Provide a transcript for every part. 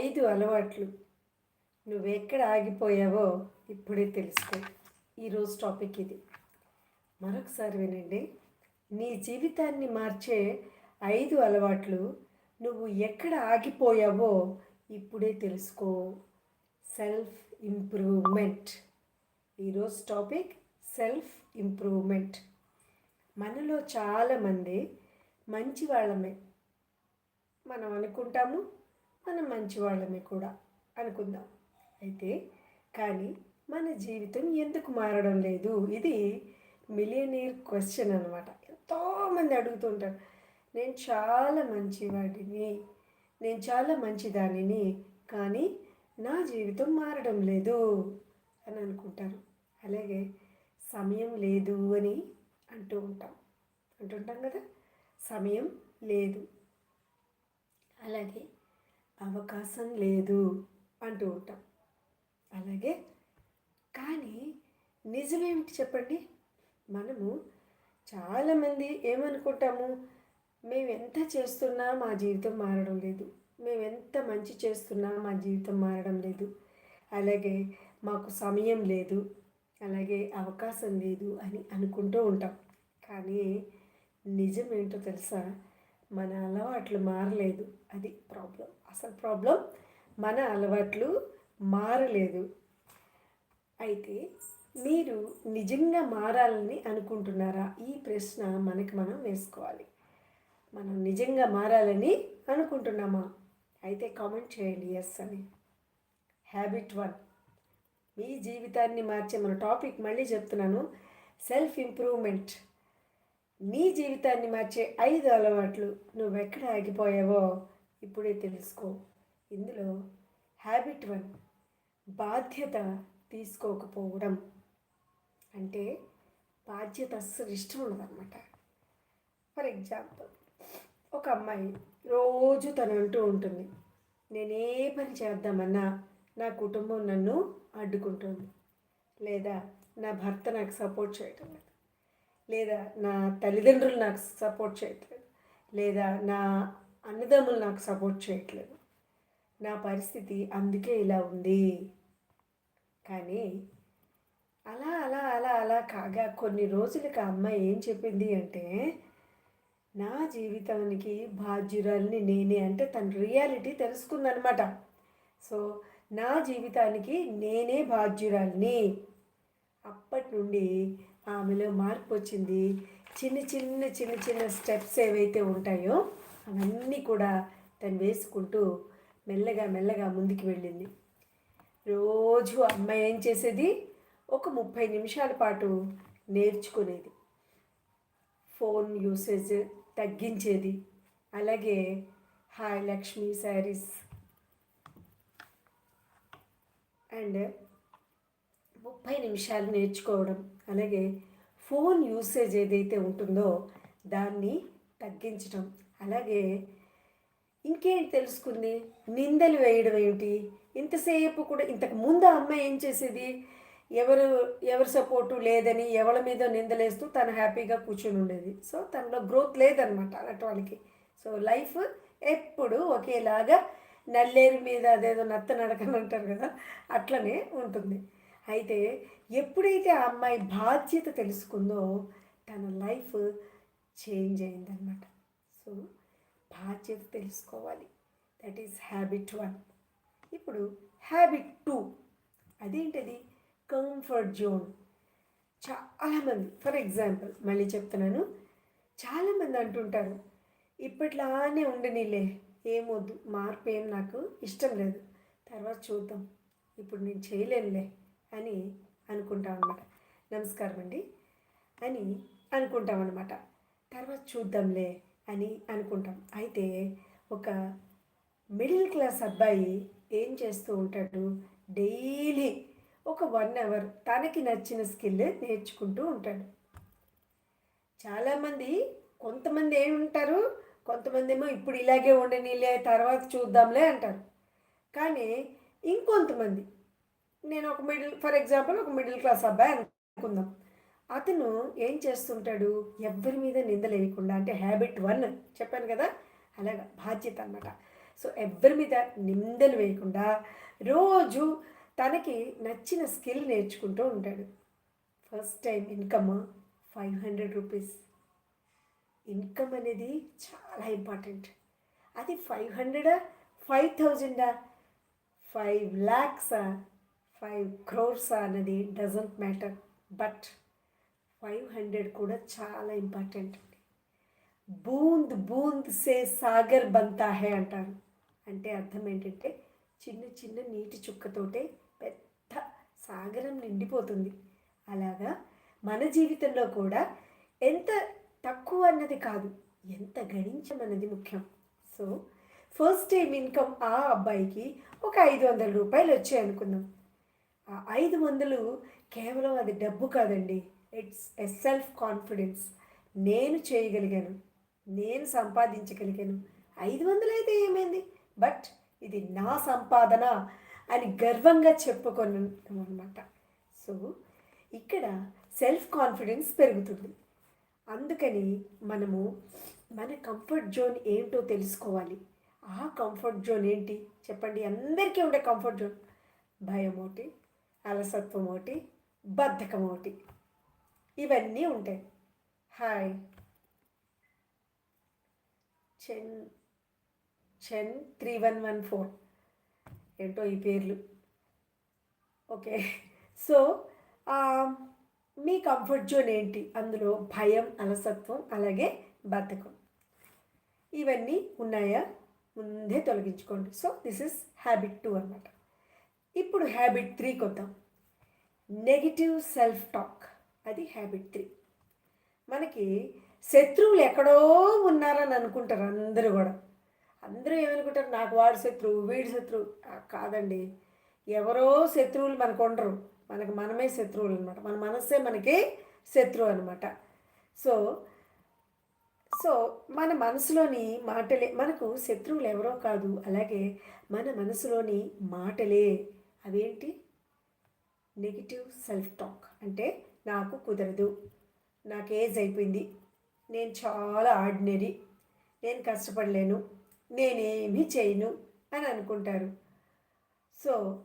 ఐదు అలవాట్లు నువ్వెక్కడ ఆగిపోయావో ఇప్పుడే తెలుసుకో. ఈరోజు టాపిక్ ఇది. మరొకసారి వినండి. నీ జీవితాన్ని మార్చే ఐదు అలవాట్లు నువ్వు ఎక్కడ ఆగిపోయావో ఇప్పుడే తెలుసుకో. సెల్ఫ్ ఇంప్రూవ్మెంట్ ఈరోజు టాపిక్ సెల్ఫ్ ఇంప్రూవ్మెంట్ మనలో చాలామంది మంచి వాళ్ళమే మనం అనుకుంటాము మనం మంచివాళ్ళమే కూడా అనుకుందాం. అయితే కానీ మన జీవితం ఎందుకు మారడం లేదు? ఇది మిలియనీర్ క్వశ్చన్ అనమాట ఎంతోమంది అడుగుతుంటారు నేను చాలా మంచివాడిని నేను చాలా మంచిదానిని కానీ నా జీవితం మారడం లేదు అని అనుకుంటారు. అలాగే సమయం లేదు అని అంటూ ఉంటాం. అంటుంటాం కదా? సమయం లేదు. అలాగే అవకాశం లేదు అంటూ ఉంటాం. అలాగే కానీ నిజమేమిటి చెప్పండి? మనము చాలామంది ఏమనుకుంటాము? మేము ఎంత చేస్తున్నా మా జీవితం మారడం లేదు. మేము ఎంత మంచి చేస్తున్నా మా జీవితం మారడం లేదు. అలాగే మాకు సమయం లేదు. అలాగే అవకాశం లేదు అని అనుకుంటూ ఉంటాం. కానీ నిజం ఏంటో తెలుసా? మన అలవాట్లు మారలేదు. అది ప్రాబ్లం అసలు ప్రాబ్లం మన అలవాట్లు మారలేదు. అయితే మీరు నిజంగా మారాలని అనుకుంటున్నారా? ఈ ప్రశ్న మనకి మనం వేసుకోవాలి. మనం నిజంగా మారాలని అనుకుంటున్నామా? అయితే కామెంట్ చేయండి ఎస్ అని. హ్యాబిట్ వన్ మీ జీవితాన్ని మార్చే మన టాపిక్ మళ్ళీ చెప్తున్నాను. సెల్ఫ్ ఇంప్రూవ్మెంట్ నీ జీవితాన్ని మార్చే ఐదు అలవాట్లు నువ్వెక్కడ ఆగిపోయావో? ఇప్పుడే తెలుసుకో. ఇందులో హ్యాబిట్ వన్ బాధ్యత తీసుకోకపోవడం. అంటే బాధ్యత అస్సలు ఇష్టం ఉండదన్నమాట. ఫర్ ఎగ్జాంపుల్ ఒక అమ్మాయి రోజు తను అంటూ ఉంటుంది నేనే పని చేద్దామన్నా నా కుటుంబం నన్ను అడ్డుకుంటుంది. లేదా నా భర్త నాకు సపోర్ట్ చేయటం లేదు. లేదా నా తల్లిదండ్రులు నాకు సపోర్ట్ చేయట్లేదు. లేదా నా అన్నదమ్ములు నాకు సపోర్ట్ చేయట్లేదు. నా పరిస్థితి అందుకే ఇలా ఉంది. కానీ అలా అలా అలా అలా కాగా కొన్ని రోజులకు ఆ అమ్మాయి ఏం చెప్పింది అంటే నా జీవితానికి బాధ్యురాలిని నేనే అంటే తన రియాలిటీ తెలుసుకుందనమాట. సో నా జీవితానికి నేనే బాధ్యురాలిని. అప్పటి నుండి ఆమెలో మార్పు వచ్చింది. చిన్న చిన్న చిన్న చిన్న స్టెప్స్ ఏవైతే ఉంటాయో అవన్నీ కూడా తను వేసుకుంటూ మెల్లగా మెల్లగా ముందుకు వెళ్ళింది. రోజు అమ్మాయి ఏం చేసేది? ఒక ముప్పై నిమిషాల పాటు నేర్చుకునేది. ఫోన్ యూసేజ్ తగ్గించేది. అలాగే హాయ్ లక్ష్మి శారీస్ అండ్ ముప్పై నిమిషాలు నేర్చుకోవడం. అలాగే ఫోన్ యూసేజ్ ఏదైతే ఉంటుందో దాన్ని తగ్గించడం. అలాగే ఇంకేంటి తెలుసుకుంది? నిందలు వేయడం ఏమిటి? ఇంతసేపు కూడా ఇంతకు ముందు ఆ అమ్మాయి ఏం చేసేది? ఎవరు ఎవరి సపోర్టు లేదని ఎవరి మీద నిందలేస్తూ తను హ్యాపీగా కూర్చొని ఉండేది. సో తనలో గ్రోత్ లేదనమాట అలాంటి వాళ్ళకి. సో లైఫ్ ఎప్పుడు ఒకేలాగా నల్లేరు మీద అదేదో నత్త నడకని అంటారు కదా అట్లనే ఉంటుంది. అయితే ఎప్పుడైతే ఆ అమ్మాయి బాధ్యత తెలుసుకుందో తన లైఫ్ చేంజ్ అయిందనమాట సో బాధ్యత తెలుసుకోవాలి. దట్ ఈస్ హ్యాబిట్ వన్ ఇప్పుడు హ్యాబిట్ టూ అదేంటది? కంఫర్ట్ జోన్ చాలామంది ఫర్ ఎగ్జాంపుల్ మళ్ళీ చెప్తున్నాను. చాలామంది అంటుంటారు ఇప్పట్లానే ఉండనిలే ఏమొద్దు మార్పు ఏం నాకు ఇష్టం లేదు. తర్వాత చూద్దాం ఇప్పుడు నేను చేయలేనులే అని అనుకుంటాం అనమాట నమస్కారం అండి అని అనుకుంటాం అనమాట తర్వాత చూద్దాంలే అని అనుకుంటాం. అయితే ఒక మిడిల్ క్లాస్ అబ్బాయి ఏం చేస్తూ ఉంటాడు? డైలీ ఒక వన్ అవర్ తనకి నచ్చిన స్కిల్ నేర్చుకుంటూ ఉంటాడు. చాలామంది కొంతమంది ఏముంటారు కొంతమంది ఏమో ఇప్పుడు ఇలాగే ఉండనీలే తర్వాత చూద్దాంలే అంటారు. కానీ ఇంకొంతమంది నేను ఒక మిడిల్ ఫర్ ఎగ్జాంపుల్ ఒక మిడిల్ క్లాస్ అబ్బాయి అనుకుందాం. అతను ఏం చేస్తుంటాడు? ఎవరి మీద నిందలేయకుండా అంటే హ్యాబిట్ వన్ చెప్పాను కదా? అలాగా బాధ్యత అనమాట సో ఎవరి మీద నిందలు వేయకుండా రోజు తనకి నచ్చిన స్కిల్ నేర్చుకుంటూ ఉంటాడు. First time income five hundred rupees income అనేది చాలా ఇంపార్టెంట్ అది ఫైవ్ హండ్రెడా ఫైవ్ థౌజండా ఫైవ్ ల్యాక్సా ఫైవ్ క్రోర్సా అన్నది doesn't matter but five hundred కూడా చాలా ఇంపార్టెంట్ అండి. బూంద్ బూంద్ సే సాగర్ బంతా హే అంటారు. అంటే అర్థం ఏంటంటే చిన్న చిన్న నీటి చుక్కతోటే పెద్ద సాగరం నిండిపోతుంది. అలాగా మన జీవితంలో కూడా ఎంత తక్కువ అన్నది కాదు ఎంత గణించమన్నది ముఖ్యం. సో ఫస్ట్ టైం ఇన్కమ్ ఆ అబ్బాయికి ఒక ఐదు వందల రూపాయలు వచ్చాయి అనుకుందాం. ఆ ఐదు వందలు కేవలం అది డబ్బు కాదండి. ఇట్స్ ఎ సెల్ఫ్ కాన్ఫిడెన్స్ నేను చేయగలిగాను. నేను సంపాదించగలిగాను. ఐదు వందలు అయితే ఏమైంది? బట్ ఇది నా సంపాదన అని గర్వంగా చెప్పుకొని అనమాట సో ఇక్కడ సెల్ఫ్ కాన్ఫిడెన్స్ పెరుగుతుంది. అందుకని మనము మన కంఫర్ట్ జోన్ ఏంటో తెలుసుకోవాలి. ఆ కంఫర్ట్ జోన్ ఏంటి? చెప్పండి. అందరికీ ఉండే కంఫర్ట్ జోన్ భయం ఒకటి అలసత్వం ఒకటి బద్ధకం ఒకటి. ఇవన్నీ ఉంటాయి. హాయ్. చెన్ చెన్ త్రీ వన్ వన్ ఫోర్. ఏంటో ఈ పేర్లు. ఓకే. సో మీ కంఫర్ట్ జోన్ ఏంటి? అందులో భయం అలసత్వం అలాగే బద్ధకం. ఇవన్నీ ఉన్నాయా? ముందే తొలగించుకోండి. So this is habit two అనమాట ఇప్పుడు హ్యాబిట్ త్రీకి వద్దాం నెగిటివ్ సెల్ఫ్ టాక్ అది హ్యాబిట్ త్రీ మనకి శత్రువులు ఎక్కడో ఉన్నారని అనుకుంటారు అందరూ కూడా. అందరూ ఏమనుకుంటారు? నాకు వాడు శత్రువు వీడి శత్రువు. కాదండి. ఎవరో శత్రువులు మనకు ఉండరు. మనకు మనమే శత్రువులు అనమాట మన మనస్సే మనకి శత్రువు అనమాట సో సో మన మనసులోని మాటలే మనకు శత్రువులు ఎవరో కాదు. అలాగే మన మనసులోని మాటలే. అవేంటి? నెగిటివ్ సెల్ఫ్ టాక్ అంటే నాకు కుదరదు. నాకు ఏజ్ అయిపోయింది. నేను చాలా ఆర్డినరీ. నేను కష్టపడలేను. నేనేమీ చేయను అని అనుకుంటారు. సో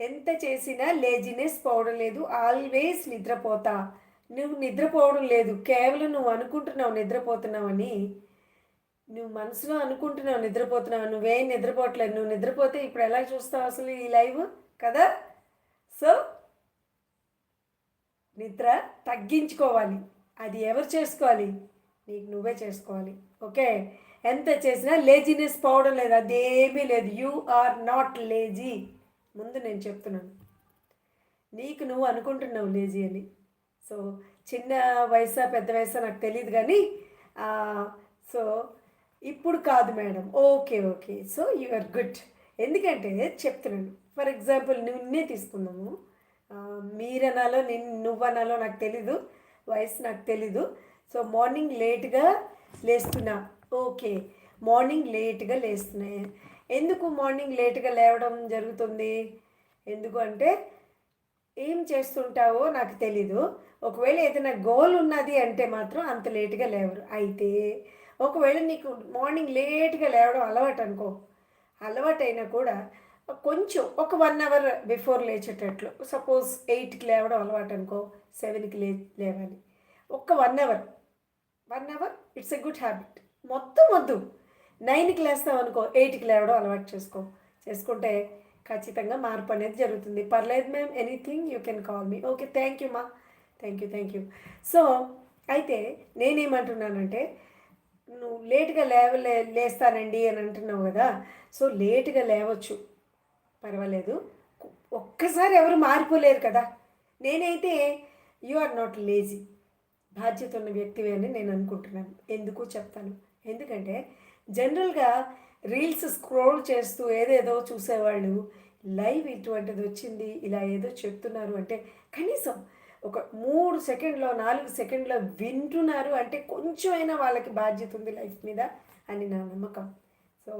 ఎంత చేసినా లేజినెస్ పోవడం లేదు. ఆల్వేస్ నిద్రపోతా. నువ్వు నిద్రపోవడం లేదు. కేవలం నువ్వు అనుకుంటున్నావు నిద్రపోతున్నావని నువ్వు మనసులో అనుకుంటున్నావు నిద్రపోతున్నావు. నువ్వేం నిద్రపోవట్లేదు. నువ్వు నిద్రపోతే ఇప్పుడు ఎలా చూస్తావు అసలు ఈ లైవ్ కదా? సో నిద్ర తగ్గించుకోవాలి. అది ఎవరు చేసుకోవాలి? నీకు నువ్వే చేసుకోవాలి. ఓకే? ఎంత చేసినా లేజినెస్ పోవడం లేదు. అదేమీ లేదు. యూ ఆర్ నాట్ లేజీ ముందు నేను చెప్తున్నాను. నీకు నువ్వు అనుకుంటున్నావు లేజీ అని. సో చిన్న వయసా పెద్ద వయసా నాకు తెలియదు కానీ సో ఇప్పుడు కాదు madam. Okay okay. So you are good ఎందుకంటే చెప్తున్నాను. ఫర్ ఎగ్జాంపుల్ నిన్నే తీసుకున్నాము మీరనాలో నేను నువ్వనాలో నాకు తెలీదు వయసు నాకు తెలీదు. సో మార్నింగ్ లేట్గా లేస్తున్నా. ఓకే మార్నింగ్ లేట్గా లేస్తున్నాయి ఎందుకు మార్నింగ్ లేట్గా లేవడం జరుగుతుంది? ఎందుకు అంటే ఏం చేస్తుంటావో నాకు తెలీదు. ఒకవేళ ఏదైనా గోల్ ఉన్నది అంటే మాత్రం అంత లేట్గా లేవరు. అయితే ఒకవేళ నీకు మార్నింగ్ లేట్గా లేవడం అలవాటు అనుకో అలవాటు అయినా కూడా కొంచెం ఒక వన్ అవర్ బిఫోర్ లేచేటట్లు. సపోజ్ ఎయిట్కి లేవడం అలవాటు అనుకో సెవెన్కి లే లేవాలి. ఒక్క one hour one hour it's a good habit మొత్తం వద్దు. నైన్కి లేస్తావు అనుకో ఎయిట్కి లేవడం అలవాటు చేసుకో. చేసుకుంటే ఖచ్చితంగా మార్పు అనేది జరుగుతుంది. పర్లేదు ma'am anything you can call me okay thank you మా thank you thank you so అయితే నేనేమంటున్నానంటే నువ్వు లేట్గా లేవలే లేస్తానండి అని అంటున్నావు కదా సో లేట్గా లేవచ్చు. పర్వాలేదు. ఒక్కసారి ఎవరు మారిపోలేరు కదా. నేనైతే యు ఆర్ నాట్ లేజీ. బాధ్యత ఉన్న వ్యక్తివే అని నేను అనుకుంటున్నాను. ఎందుకు చెప్తాను? ఎందుకంటే జనరల్గా రీల్స్ స్క్రోల్ చేస్తూ ఏదేదో చూసేవాళ్ళు లైవ్ ఇటువంటిది వచ్చింది ఇలా ఏదో చెప్తున్నారు అంటే కనీసం ఒక మూడు సెకండ్లో నాలుగు సెకండ్లో వింటున్నారు అంటే కొంచెమైనా వాళ్ళకి బాధ్యత ఉంది లైఫ్ మీద అని నా నమ్మకం. So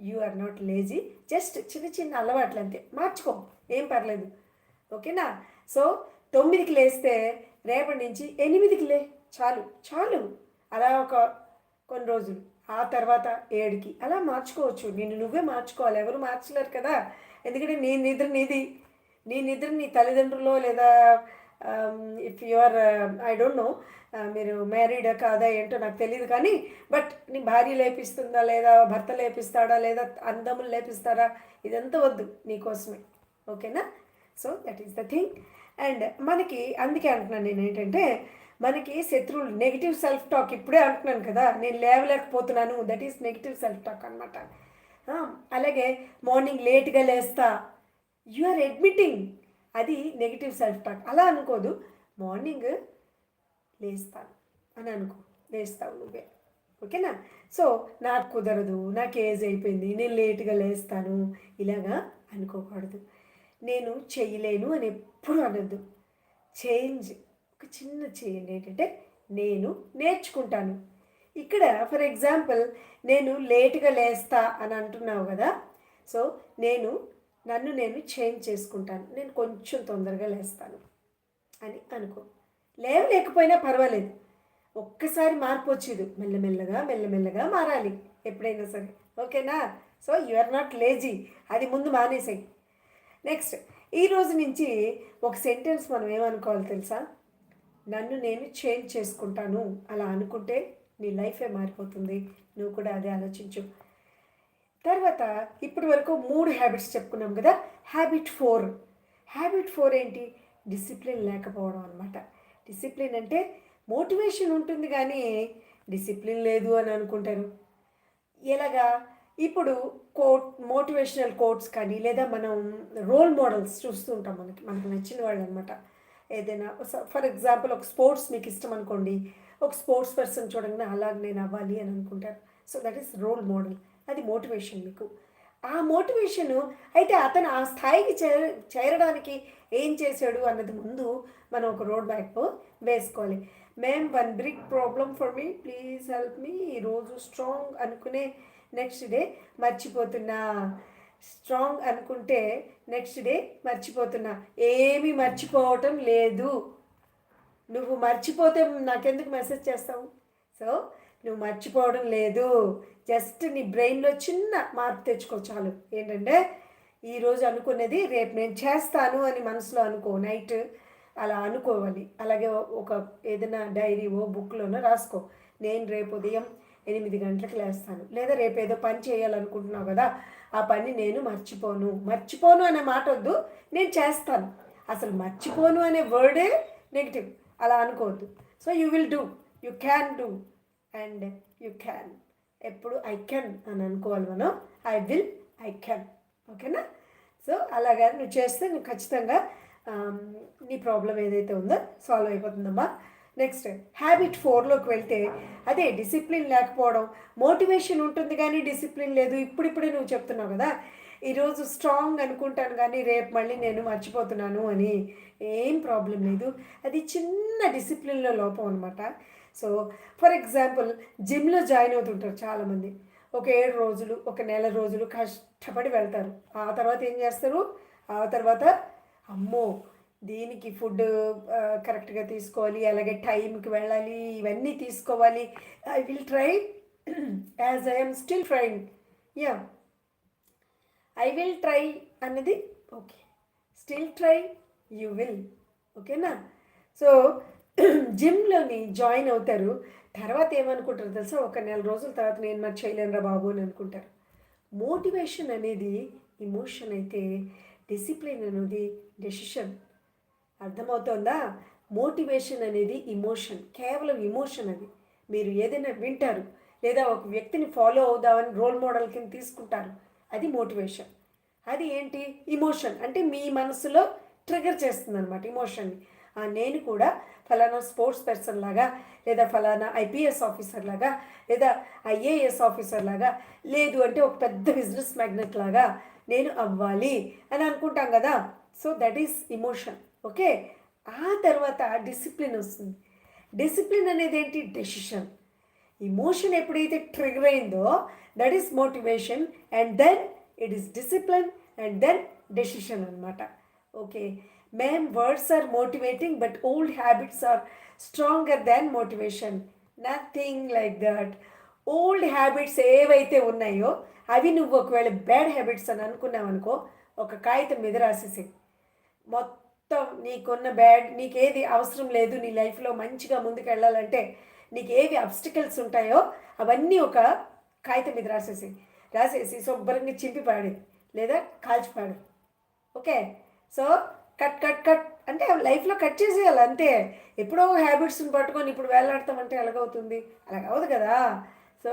you are not lazy. Just చిన్న చిన్న అలవాట్లు అంతే. మార్చుకో. ఏం పర్లేదు. ఓకేనా? సో తొమ్మిదికి లేస్తే రేపటి నుంచి ఎనిమిదికి లే. చాలు. చాలు. అలా ఒక కొన్ని రోజులు. ఆ తర్వాత ఏడుకి. అలా మార్చుకోవచ్చు. నేను నువ్వే మార్చుకోవాలి. ఎవరు మార్చలేరు కదా. ఎందుకంటే నీ నిద్ర నీది. నీ నిద్ర నీ తల్లిదండ్రులు లేదా if you are I don't know మీరు మ్యారీడ్ కాదా ఏంటో నాకు తెలియదు కానీ బట్ నీ భార్య లేపిస్తుందా లేదా? భర్త లేపిస్తాడా లేదా? అందములు లేపిస్తారా? ఇదంతా వద్దు నీకోసమే ఓకేనా? So that is the thing and మనకి అందుకే అంటున్నాను నేను ఏంటంటే మనకి శత్రువులు నెగిటివ్ సెల్ఫ్ టాక్ ఇప్పుడే అంటున్నాను కదా నేను లేవలేకపోతున్నాను. That is negative self talk అనమాట అలాగే మార్నింగ్ లేట్గా లేస్తా. యు ఆర్ అడ్మిటింగ్ అది నెగిటివ్ సెల్ఫ్ టాక్ అలా అనుకోదు. మార్నింగ్ లేస్తాను అని అనుకో లేస్తావు నువ్వే. ఓకేనా? సో నాకు కుదరదు నాకు ఏజ్ అయిపోయింది నేను లేట్గా లేస్తాను ఇలాగా అనుకోకూడదు. నేను చేయలేను అని ఎప్పుడు అనొద్దు. చేంజ్ ఒక చిన్న చేంజ్ ఏంటంటే నేను నేర్చుకుంటాను. ఇక్కడ ఫర్ ఎగ్జాంపుల్ నేను లేట్గా లేస్తా అని అంటున్నావు కదా సో నేను నన్ను నేను చేంజ్ చేసుకుంటాను. నేను కొంచెం తొందరగా లేస్తాను అని అనుకో. లేవలేకపోయినా పర్వాలేదు. ఒక్కసారి మార్పు వచ్చేది. మెల్లమెల్లగా మెల్లమెల్లగా మారాలి ఎప్పుడైనా సరే. ఓకేనా? So you are not lazy అది ముందు మానేసాయి. నెక్స్ట్ ఈ రోజు నుంచి ఒక సెంటెన్స్ మనం ఏమనుకోవాలి తెలుసా? నన్ను నేను చేంజ్ చేసుకుంటాను. అలా అనుకుంటే నీ లైఫే మారిపోతుంది. నువ్వు కూడా అదే ఆలోచించు. తర్వాత ఇప్పటి వరకు మూడు హ్యాబిట్స్ చెప్పుకున్నాం కదా హ్యాబిట్ ఫోర్ హ్యాబిట్ ఫోర్ ఏంటి? డిసిప్లిన్ లేకపోవడం అనమాట డిసిప్లిన్ అంటే మోటివేషన్ ఉంటుంది కానీ డిసిప్లిన్ లేదు అని అనుకుంటారు. ఎలాగా? ఇప్పుడు కోట్ మోటివేషనల్ కోట్స్ కానీ లేదా మనం రోల్ మోడల్స్ చూస్తూ ఉంటాం మనకి మనకు నచ్చిన వాళ్ళు అనమాట ఏదైనా ఫర్ ఎగ్జాంపుల్ ఒక స్పోర్ట్స్ మీకు ఇష్టం అనుకోండి ఒక స్పోర్ట్స్ పర్సన్ చూడంగానే అలాగ నేను అవ్వాలి అని అనుకుంటారు. So that is role model అది మోటివేషన్ మీకు. ఆ మోటివేషను అయితే అతను ఆ స్థాయికి చేర చేరడానికి ఏం చేశాడు అన్నది ముందు మనం ఒక రోడ్ మ్యాప్ వేసుకోవాలి. Ma'am one brick problem for me please help me ఈరోజు స్ట్రాంగ్ అనుకునే నెక్స్ట్ డే మర్చిపోతున్నా. స్ట్రాంగ్ అనుకుంటే నెక్స్ట్ డే మర్చిపోతున్నా. ఏమి మర్చిపోవటం లేదు. నువ్వు మర్చిపోతే నాకెందుకు మెసేజ్ చేస్తావు? సో నువ్వు మర్చిపోవడం లేదు. జస్ట్ నీ బ్రెయిన్లో చిన్న మార్పు తెచ్చుకో చాలు. ఏంటంటే ఈరోజు అనుకున్నది రేపు నేను చేస్తాను అని మనసులో అనుకో నైట్ అలా అనుకోవాలి. అలాగే ఒక ఏదైనా డైరీవో బుక్లోనో రాసుకో. నేను రేపు ఉదయం ఎనిమిది గంటలకు లేస్తాను. లేదా రేపు ఏదో పని చేయాలనుకుంటున్నావు కదా ఆ పని నేను మర్చిపోను. మర్చిపోను అనే మాట వద్దు నేను చేస్తాను. అసలు మర్చిపోను అనే వర్డే నెగిటివ్ అలా అనుకోవద్దు. So you will do you can do and you can ఎప్పుడు ఐ కెన్ అని అనుకోవాలి మనం. ఐ విల్ ఐ కెన్ ఓకేనా? సో అలాగా నువ్వు చేస్తే నువ్వు ఖచ్చితంగా నీ ప్రాబ్లం ఏదైతే ఉందో సాల్వ్ అయిపోతుందమ్మా. నెక్స్ట్ హ్యాబిట్ ఫోర్లోకి వెళ్తే అదే డిసిప్లిన్ లేకపోవడం మోటివేషన్ ఉంటుంది కానీ డిసిప్లిన్ లేదు. ఇప్పుడిప్పుడే నువ్వు చెప్తున్నావు కదా ఈరోజు స్ట్రాంగ్ అనుకుంటాను కానీ రేపు మళ్ళీ నేను మర్చిపోతున్నాను అని ఏం ప్రాబ్లం లేదు. అది చిన్న డిసిప్లిన్లో లోపం అనమాట సో ఫర్ ఎగ్జాంపుల్ జిమ్లో జాయిన్ అవుతుంటారు చాలామంది. ఒక ఏడు రోజులు ఒక నెల రోజులు కష్టపడి వెళ్తారు. ఆ తర్వాత ఏం చేస్తారు? ఆ తర్వాత అమ్మో దీనికి ఫుడ్ కరెక్ట్గా తీసుకోవాలి అలాగే టైంకి వెళ్ళాలి ఇవన్నీ తీసుకోవాలి. I will try as I'm still trying yeah I will try అన్నది okay still try you will ఓకేనా సో జిమ్లోని జాయిన్ అవుతారు. తర్వాత ఏమనుకుంటారు తెలుసా? ఒక నెల రోజుల తర్వాత నేను మరి చేయలేనురా బాబు అని అనుకుంటారు. మోటివేషన్ అనేది ఇమోషన్ అయితే డిసిప్లిన్ అనేది డెసిషన్. అర్థమవుతోందా? మోటివేషన్ అనేది ఇమోషన్. కేవలం ఇమోషన్ అది. మీరు ఏదైనా వింటారు. లేదా ఒక వ్యక్తిని ఫాలో అవుదామని రోల్ మోడల్ కింద తీసుకుంటారు. అది మోటివేషన్. అది ఏంటి? ఇమోషన్. అంటే మీ మనసులో ట్రిగర్ చేస్తుంది అనమాట ఇమోషన్ని. నేను కూడా ఫలానా స్పోర్ట్స్ పర్సన్ లాగా లేదా ఫలానా ఐపీఎస్ ఆఫీసర్ లాగా లేదా ఐఏఎస్ ఆఫీసర్ లాగా లేదు అంటే ఒక పెద్ద బిజినెస్ మ్యాగ్నెట్ లాగా నేను అవ్వాలి అని అనుకుంటాం కదా. So that is emotion okay? ఆ తర్వాత డిసిప్లిన్ వస్తుంది. డిసిప్లిన్ అనేది ఏంటి? డెసిషన్. ఇమోషన్ ఎప్పుడైతే ట్రిగర్ అయిందో that is motivation and then it is discipline and then decision అనమాట okay? Ma'am words are motivating but old habits are stronger than motivation nothing like that old habits ఏవైతే ఉన్నాయో అవి నువ్వు ఒకవేళ bad habits అని అనుకున్నావు అనుకో ఒక కాగితం మీద రాసేసి. మొత్తం నీకున్న బ్యాడ్ నీకేది అవసరం లేదు నీ లైఫ్లో మంచిగా ముందుకు వెళ్ళాలంటే నీకు ఏవి అబ్స్టికల్స్ ఉంటాయో అవన్నీ ఒక కాగితం మీద రాసేసి. రాసేసి శుభ్రంగా చింపి పాడి. లేదా కాల్చిపాడు. Okay? So cut cut cut. అంటే లైఫ్లో కట్ చేసేయాలి అంతే. ఎప్పుడో హ్యాబిట్స్ని పట్టుకొని ఇప్పుడు వేలాడతామంటే ఎలాగవుతుంది? అలాగ అవదు కదా. So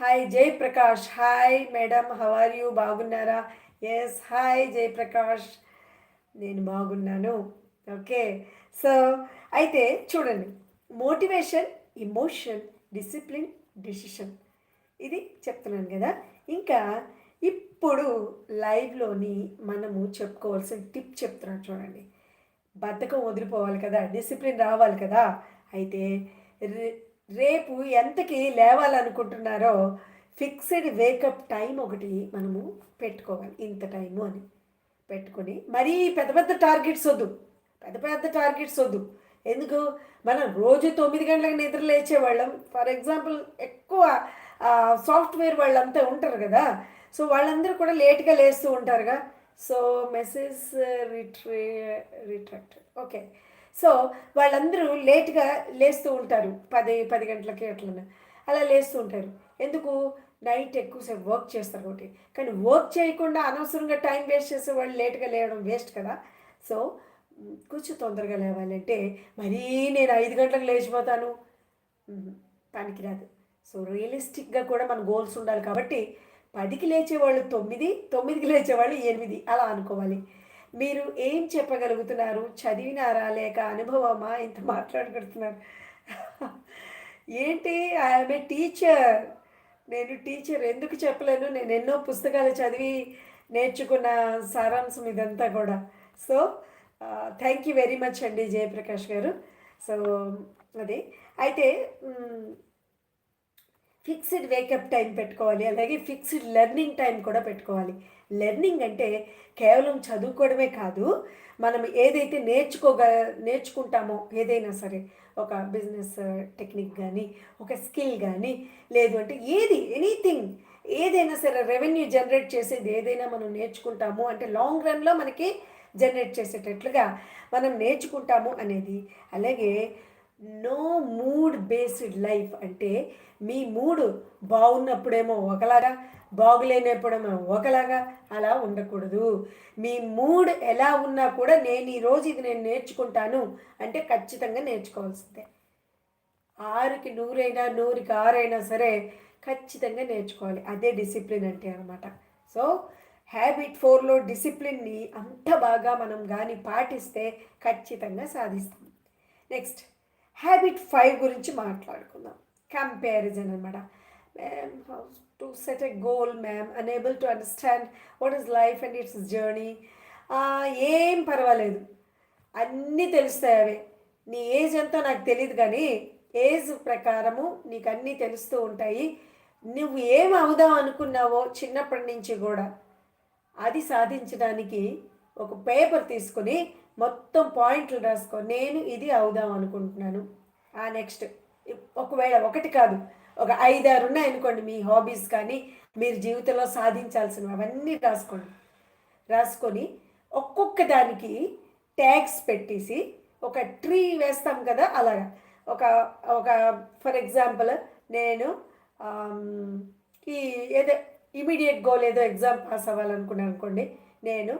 hi Jayaprakash. Hi madam how are you? బాగున్నారా? Yes hi Jayaprakash. నేను బాగున్నాను. ఓకే. సో అయితే చూడండి. Motivation emotion discipline decision. ఇది చెప్తున్నాను కదా. ఇంకా ఇప్పుడు లైవ్లోని మనము చెప్పుకోవాల్సిన టిప్ చెప్తున్నాను చూడండి. బద్ధకం వదిలిపోవాలి కదా డిసిప్లిన్ రావాలి కదా అయితే రే- రేపు ఎంతకి లేవాలనుకుంటున్నారో ఫిక్స్డ్ వేకప్ టైం ఒకటి మనము పెట్టుకోవాలి ఇంత టైము అని పెట్టుకొని. మరీ పెద్ద పెద్ద టార్గెట్స్ వద్దు పెద్ద పెద్ద టార్గెట్స్ వద్దు. ఎందుకు? మనం రోజు తొమ్మిది గంటలకు నిద్ర లేచేవాళ్ళం. ఫర్ ఎగ్జాంపుల్ ఎక్కువ సాఫ్ట్వేర్ వాళ్ళంతా ఉంటారు కదా సో వాళ్ళందరూ కూడా లేట్గా లేస్తూ ఉంటారుగా. So message retry retracted okay. So వాళ్ళందరూ లేట్గా లేస్తూ ఉంటారు. పది పది గంటలకి అట్లా అలా లేస్తూ ఉంటారు. ఎందుకు? నైట్ ఎక్కువసేపు వర్క్ చేస్తారు ఒకటి కానీ వర్క్ చేయకుండా అనవసరంగా టైం వేస్ట్ చేసే వాళ్ళు లేట్గా లేవడం వేస్ట్ కదా. సో కొంచెం తొందరగా లేవాలంటే మరీ నేను ఐదు గంటలకు లేచిపోతాను. పనికిరాదు. సో రియలిస్టిక్గా కూడా మన గోల్స్ ఉండాలి కాబట్టి పదికి లేచేవాళ్ళు తొమ్మిది తొమ్మిదికి లేచేవాళ్ళు ఎనిమిది. అలా అనుకోవాలి. మీరు ఏం చెప్పగలుగుతున్నారు? చదివినారా లేక అనుభవమా? ఇంత మాట్లాడుకుంటున్నారు. ఏంటి? I'm a teacher. నేను టీచర్. ఎందుకు చెప్పలేను? నేను ఎన్నో పుస్తకాలు చదివి నేర్చుకున్న సారాంశం ఇదంతా కూడా. So thank you very much అండి జయప్రకాష్ గారు. సో అది. అయితే ఫిక్స్డ్ వేకప్ టైం పెట్టుకోవాలి అలాగే ఫిక్స్డ్ లెర్నింగ్ టైం కూడా పెట్టుకోవాలి. లెర్నింగ్ అంటే కేవలం చదువుకోవడమే కాదు మనం ఏదైతే నేర్చుకోగ నేర్చుకుంటామో ఏదైనా సరే ఒక బిజినెస్ టెక్నిక్ కానీ ఒక స్కిల్ కానీ లేదు అంటే ఏది ఎనీథింగ్ ఏదైనా సరే రెవెన్యూ జనరేట్ చేసేది ఏదైనా మనం నేర్చుకుంటాము అంటే లాంగ్ రన్లో మనకి జనరేట్ చేసేటట్లుగా మనం నేర్చుకుంటాము అనేది. అలాగే నో మూడ్ బేస్డ్ లైఫ్ అంటే మీ మూడు బాగున్నప్పుడేమో ఒకలాగా బాగులేనప్పుడేమో ఒకలాగా అలా ఉండకూడదు. మీ మూడ్ ఎలా ఉన్నా కూడా నేను ఈరోజు ఇది నేను నేర్చుకుంటాను అంటే ఖచ్చితంగా నేర్చుకోవాల్సిందే. ఆరుకి నూరైనా నూరుకి ఆరైనా సరే ఖచ్చితంగా నేర్చుకోవాలి. అదే డిసిప్లిన్ అంటే అనమాట సో హ్యాబిట్ ఫోర్లో డిసిప్లిన్ని అంత బాగా మనం కానీ పాటిస్తే ఖచ్చితంగా సాధిస్తాం. నెక్స్ట్ హ్యాబిట్ ఫైవ్ గురించి మాట్లాడుకుందాం. కంపారిజన్ అనమాట ma'am has to set a goal ma'am unable to understand what is life and its journey ఏం పర్వాలేదు. అన్నీ తెలుస్తాయి అవి. నీ ఏజ్ ఎంతో నాకు తెలియదు కానీ ఏజ్ ప్రకారము నీకు అన్నీ తెలుస్తూ ఉంటాయి. నువ్వు ఏం అవుదాం అనుకున్నావో చిన్నప్పటి నుంచి కూడా అది సాధించడానికి ఒక పేపర్ తీసుకొని మొత్తం పాయింట్లు రాసుకో. నేను ఇది అవుదాం అనుకుంటున్నాను. ఆ నెక్స్ట్. ఒకవేళ ఒకటి కాదు ఒక ఐదారు ఉన్నాయనుకోండి మీ హాబీస్ కానీ మీరు జీవితంలో సాధించాల్సినవి అవన్నీ రాసుకోండి. రాసుకొని ఒక్కొక్క దానికి ట్యాగ్స్ పెట్టేసి ఒక ట్రీ వేస్తాం కదా అలాగా. ఒక ఒక ఫర్ ఎగ్జాంపుల్ నేను ఈ ఏదో ఇమీడియట్ గోల్ ఏదో ఎగ్జామ్ పాస్ అవ్వాలనుకున్నాను అనుకోండి నేను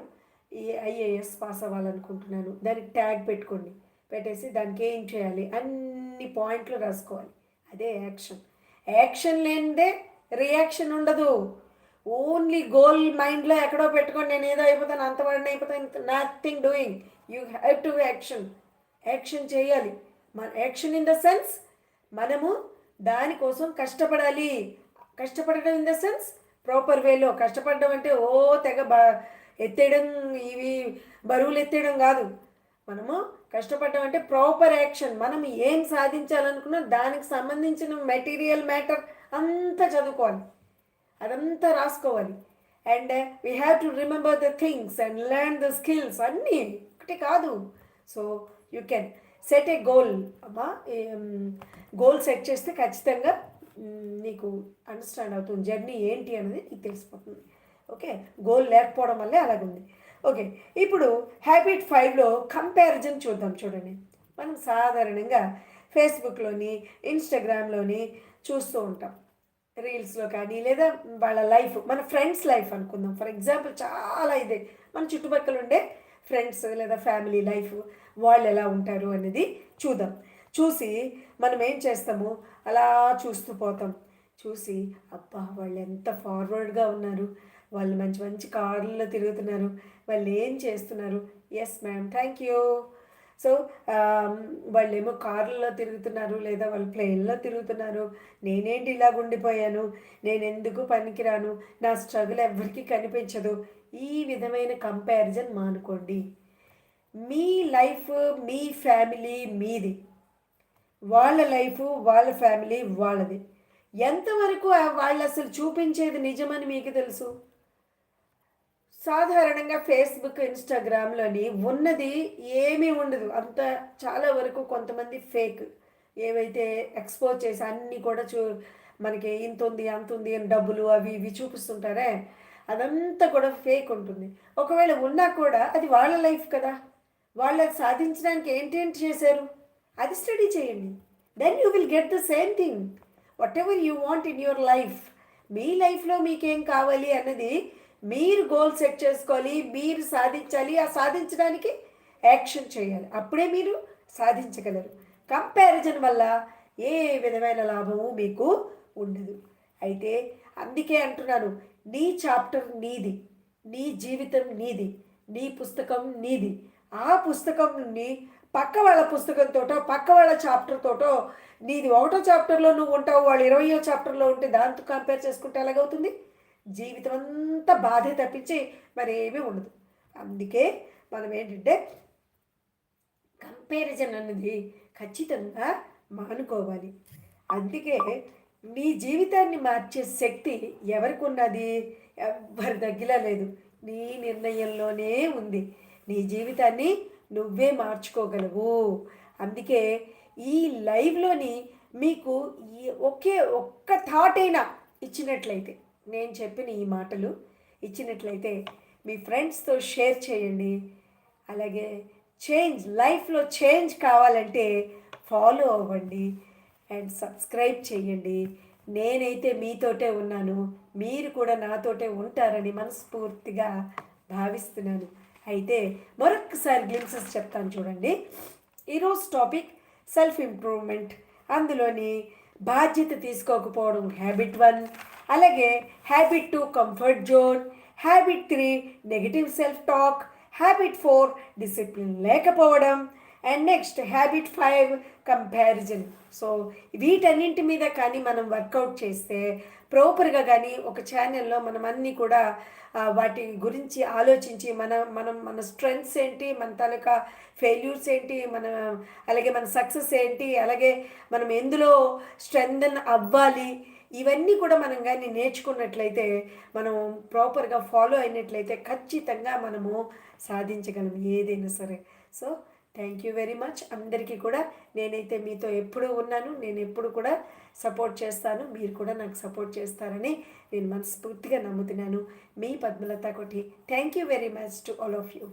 ఈ ఐఏఎస్ పాస్ అవ్వాలనుకుంటున్నాను. దానికి ట్యాగ్ పెట్టుకోండి. పెట్టేసి దానికి ఏం చేయాలి? అన్ని పాయింట్లు రాసుకోవాలి. అదే యాక్షన్. యాక్షన్ లేనిదే రియాక్షన్ ఉండదు. ఓన్లీ గోల్ మైండ్లో ఎక్కడో పెట్టుకొని నేను ఏదో అయిపోతాను అంత అయిపోతాను nothing doing you have to action action చేయాలి. మన యాక్షన్ ఇన్ ద సెన్స్ మనము దానికోసం కష్టపడాలి. కష్టపడడం ఇన్ ద సెన్స్ ప్రాపర్ వేలో కష్టపడడం అంటే ఓ తెగ బ ఎత్తేయడం ఇవి బరువులు ఎత్తేయడం కాదు. మనము కష్టపడడం అంటే ప్రాపర్ యాక్షన్ మనం ఏం సాధించాలనుకున్నా దానికి సంబంధించిన మెటీరియల్ మ్యాటర్ అంతా చదువుకోవాలి. అదంతా రాసుకోవాలి. And we have to remember the things and learn the skills అన్నీ. ఒకటి కాదు. So you can set a goal అమ్మా గోల్ సెట్ చేస్తే ఖచ్చితంగా నీకు అండర్స్టాండ్ అవుతుంది. జర్నీ ఏంటి అనేది నీకు తెలిసిపోతుంది. ఓకే గోల్ లేకపోవడం వల్లే అలాగుంది. ఓకే ఇప్పుడు హ్యాబిట్ ఫైవ్లో కంపారిజన్ చూద్దాం చూడండి. మనం సాధారణంగా ఫేస్బుక్లోని ఇన్స్టాగ్రామ్లోని చూస్తూ ఉంటాం. రీల్స్లో కానీ లేదా వాళ్ళ లైఫ్ మన ఫ్రెండ్స్ లైఫ్ అనుకుందాం. ఫర్ ఎగ్జాంపుల్ చాలా ఇదే. మన చుట్టుపక్కల ఉండే ఫ్రెండ్స్ లేదా ఫ్యామిలీ లైఫ్ వాళ్ళు ఎలా ఉంటారు అనేది చూద్దాం. చూసి మనం ఏం చేస్తాము? అలా చూస్తూ పోతాం. చూసి అబ్బా వాళ్ళు ఎంత ఫార్వర్డ్గా ఉన్నారు. వాళ్ళు మంచి మంచి కార్లలో తిరుగుతున్నారు. వాళ్ళు ఏం చేస్తున్నారు? Yes ma'am thank you so వాళ్ళేమో కార్లలో తిరుగుతున్నారు లేదా వాళ్ళు ప్లేన్లో తిరుగుతున్నారు. నేనేంటి ఇలా ఉండిపోయాను? నేను ఎందుకు పనికిరాను? నా స్ట్రగుల్ ఎవరికీ కనిపించదు. ఈ విధమైన కంపారిజన్ మానుకోండి. మీ లైఫ్ మీ ఫ్యామిలీ మీది. వాళ్ళ లైఫ్ వాళ్ళ ఫ్యామిలీ వాళ్ళది. ఎంతవరకు వాళ్ళు అసలు చూపించేది నిజమని మీకు తెలుసు? సాధారణంగా ఫేస్బుక్ ఇన్స్టాగ్రామ్లోని ఉన్నది ఏమీ ఉండదు. అంత చాలా వరకు కొంతమంది ఫేక్ ఏవైతే ఎక్స్పోజ్ చేసి అన్నీ కూడా చూ మనకి ఇంత ఉంది అంత ఉంది అని డబ్బులు అవి ఇవి చూపిస్తుంటారే అదంతా కూడా ఫేక్ ఉంటుంది. ఒకవేళ ఉన్నా కూడా అది వాళ్ళ లైఫ్ కదా. వాళ్ళు అది సాధించడానికి ఏంటేంటి చేశారు? అది స్టడీ చేయండి. Then you will get the same thing whatever you want in your life మీ లైఫ్లో మీకేం కావాలి అన్నది మీరు గోల్ సెట్ చేసుకోవాలి మీరు సాధించాలి. ఆ సాధించడానికి యాక్షన్ చేయాలి. అప్పుడే మీరు సాధించగలరు. కంపారిజన్ వల్ల ఏ విధమైన లాభము మీకు ఉండదు. అయితే అందుకే అంటున్నాను నీ చాప్టర్ నీది నీ జీవితం నీది నీ పుస్తకం నీది. ఆ పుస్తకం నుండి పక్క వాళ్ళ పుస్తకంతోటో పక్క వాళ్ళ చాప్టర్తోటో నీది ఒకటో చాప్టర్లో నువ్వు ఉంటావు వాళ్ళు ఇరవయో చాప్టర్లో ఉంటే దాంతో కంపేర్ చేసుకుంటే ఎలాగవుతుంది? జీవితం అంతా బాధే తప్పించి మరేమీ ఉండదు. అందుకే మనం ఏంటంటే కంపారిజన్ అన్నది ఖచ్చితంగా మానుకోవాలి. అందుకే నీ జీవితాన్ని మార్చే శక్తి ఎవరికి ఉన్నది ఎవ్వరి దగ్గర లేదు. నీ నిర్ణయంలోనే ఉంది. నీ జీవితాన్ని నువ్వే మార్చుకోగలవు. అందుకే ఈ లైవ్లోని మీకు ఈ ఒకే ఒక్క థాట్ అయినా ఇచ్చినట్లయితే నేను చెప్పిన ఈ మాటలు ఇచ్చినట్లయితే మీ ఫ్రెండ్స్తో షేర్ చేయండి. అలాగే చేంజ్ లైఫ్లో చేంజ్ కావాలంటే ఫాలో అవ్వండి అండ్ సబ్స్క్రైబ్ చేయండి. నేనైతే మీతోటే ఉన్నాను. మీరు కూడా నాతోటే ఉంటారని మనస్ఫూర్తిగా భావిస్తున్నాను. అయితే మరొకసారి గ్లిమ్సెస్ చెప్తాను చూడండి. ఈరోజు టాపిక్ సెల్ఫ్ ఇంప్రూవ్మెంట్ అందులోని బాధ్యత తీసుకోకపోవడం హ్యాబిట్ వన్ అలాగే habit two comfort zone habit three negative self talk habit four discipline లేకపోవడం and next habit five comparison so వీటన్నింటి మీద కానీ మనం వర్కౌట్ చేస్తే ప్రాపర్గా కానీ ఒక ఛానల్లో మనం అన్నీ కూడా వాటి గురించి ఆలోచించి మన మనం మన స్ట్రెంగ్స్ ఏంటి మన తాలూకా ఫెయిల్యూర్స్ ఏంటి మన అలాగే మన సక్సెస్ ఏంటి అలాగే మనం ఎందులో స్ట్రెంగ్న్ అవ్వాలి ఇవన్నీ కూడా మనం కానీ నేర్చుకున్నట్లయితే మనం ప్రాపర్గా ఫాలో అయినట్లయితే ఖచ్చితంగా మనము సాధించగలం ఏదైనా సరే. So thank you very much. అందరికీ కూడా నేనైతే మీతో ఎప్పుడూ ఉన్నాను. నేను ఎప్పుడు కూడా సపోర్ట్ చేస్తాను. మీరు కూడా నాకు సపోర్ట్ చేస్తారని నేను మనస్ఫూర్తిగా నమ్ముతున్నాను. మీ పద్మలత కొట్టి thank you very much to all of you.